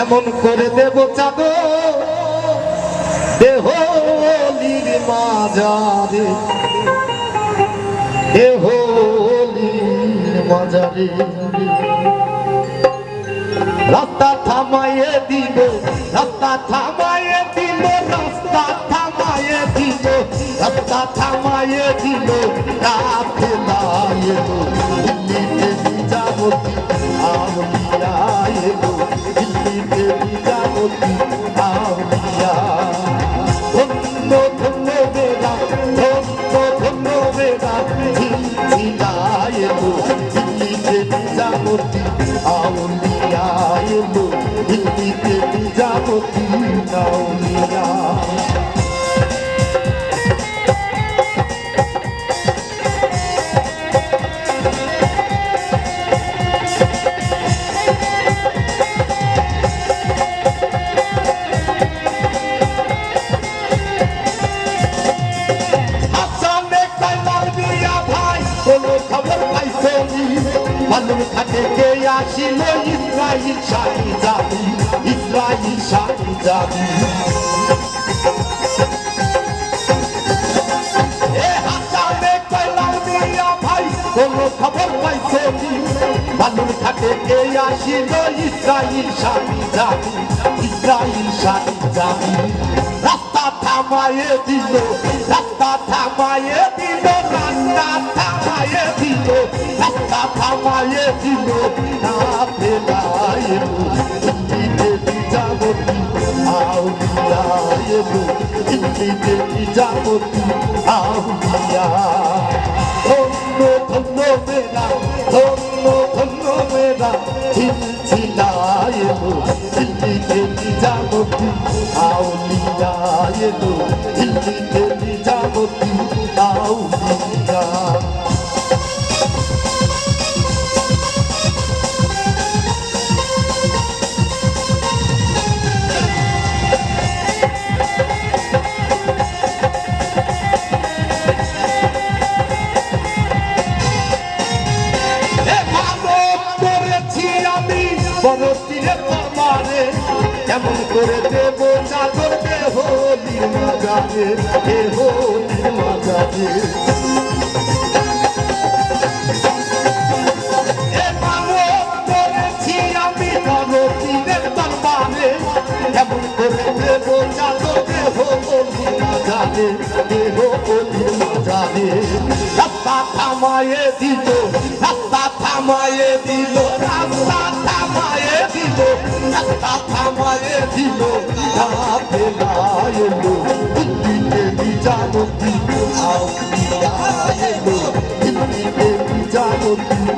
এমন করে দেব চাঁদ দেহলির মাজারে দেহলির মাজারে রাস্তা থামাইয়ে দিব, রাস্তা থামাইয়ে দিব, রাস্তা থামাইয়ে দিব, রাস্তা থামাইয়ে দিব, রাতে দিল্লিতে নিজামতি আউলিয়া এলো হিন্দিতে নিজামতি আউলিয়া মালুম খাটে কে আসিল ইসরাইল শাহি যাবি ইসরাইল শাহি কোনো খবর পাইছো মালুম খাটে কে আসিল ইসরাইল শাহি যাবি ইসরাইল শাহি যাবি রাস্তা থামায়ে দিল, রাস্তা থামায়ে দিল না ফেলাইল। দিল্লিতে নিজামতি আউলিয়া এলো দিল্লিতে নিজামতি আউলিয়া ধন্য ধন্য মেরা, ধন্য ধন্য মেরা ঝিলঝিলা এলো দিল্লিতে নিজামতি আউলিয়া এলো দিল্লিতে নিজামতি আমি বড় তীরে তোমারে কেমন করে দেব চাদর দেহ মাজারে দেহ মাজারে এ মানব করেছি আমি বড় তীরে তোমারে কেমন করে দেব চাদর দেহ মাজারে দেহ মাজারে রাস্তা থামায়ে দিল, রাস্তা থামায়ে দিল। কথা বলেছিল তাতে লাইলো হিন্দিতে বিচারতি আও লাইলো হিন্দিতে বিচারতি